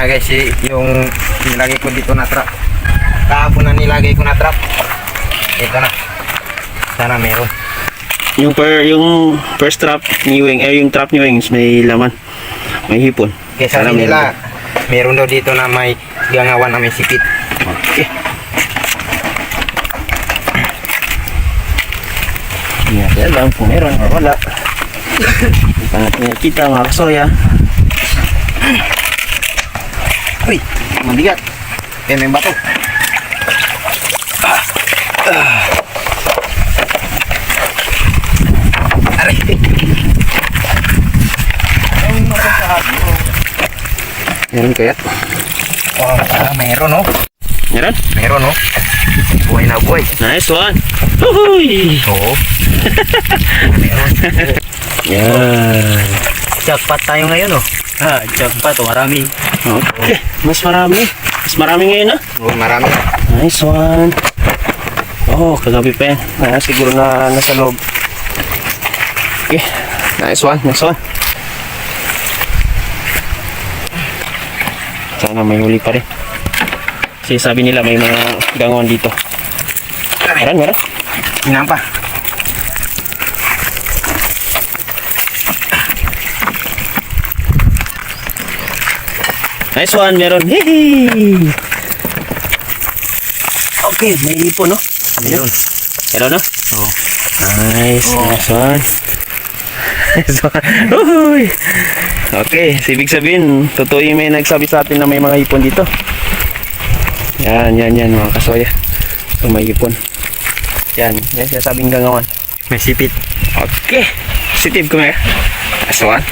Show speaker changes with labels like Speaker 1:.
Speaker 1: na guys si- yung nilagay ko dito na trap. Kahapon na nilagay ko na trap. Ito na. Sana meron.
Speaker 2: Yung per yung first trap ni Wing, eh yung trap ni Wings may laman. May hipon.
Speaker 1: Kaya
Speaker 2: meron.
Speaker 1: nila, meron daw dito na may gangawan na may sipit.
Speaker 2: Okay. Yan, yan lang kung meron wala. Hindi pa natin nakikita mga kasoya.
Speaker 1: Uy, mabigat. Eh, may bato. Aray.
Speaker 2: Meron kaya?
Speaker 1: Oh, ah, meron oh.
Speaker 2: Meron?
Speaker 1: Meron oh. Buhay na buhay.
Speaker 2: Nice one! Uhuy!
Speaker 1: Oo.
Speaker 2: Yan.
Speaker 1: Jackpot tayo ngayon oh.
Speaker 2: Ah, jackpot. Marami. Okay. Mas marami. Mas marami ngayon ah.
Speaker 1: Oh, marami.
Speaker 2: Nice one. Oh, kagabi pa yan. Ah, siguro na nasa loob. Okay. Nice one. Nice one. Sana may huli pa rin. Kasi sabi nila may mga gangon dito. Meron, meron.
Speaker 1: Tingnan pa.
Speaker 2: Nice one, meron. Hehe. Okay, may ipon, no?
Speaker 1: Meron.
Speaker 2: Meron, no?
Speaker 1: Oh.
Speaker 2: Nice,
Speaker 1: Oh.
Speaker 2: nice one. Nice one. Uhuy. Okay, so ibig sabihin, totoo yung may nagsabi sa atin na may mga ipon dito. Yan, yan, yan mga kasoya. So may ipon. Yan, yan siya sabing gangawan.
Speaker 1: May sipit.
Speaker 2: Okay. Positive ko nga. Nice one.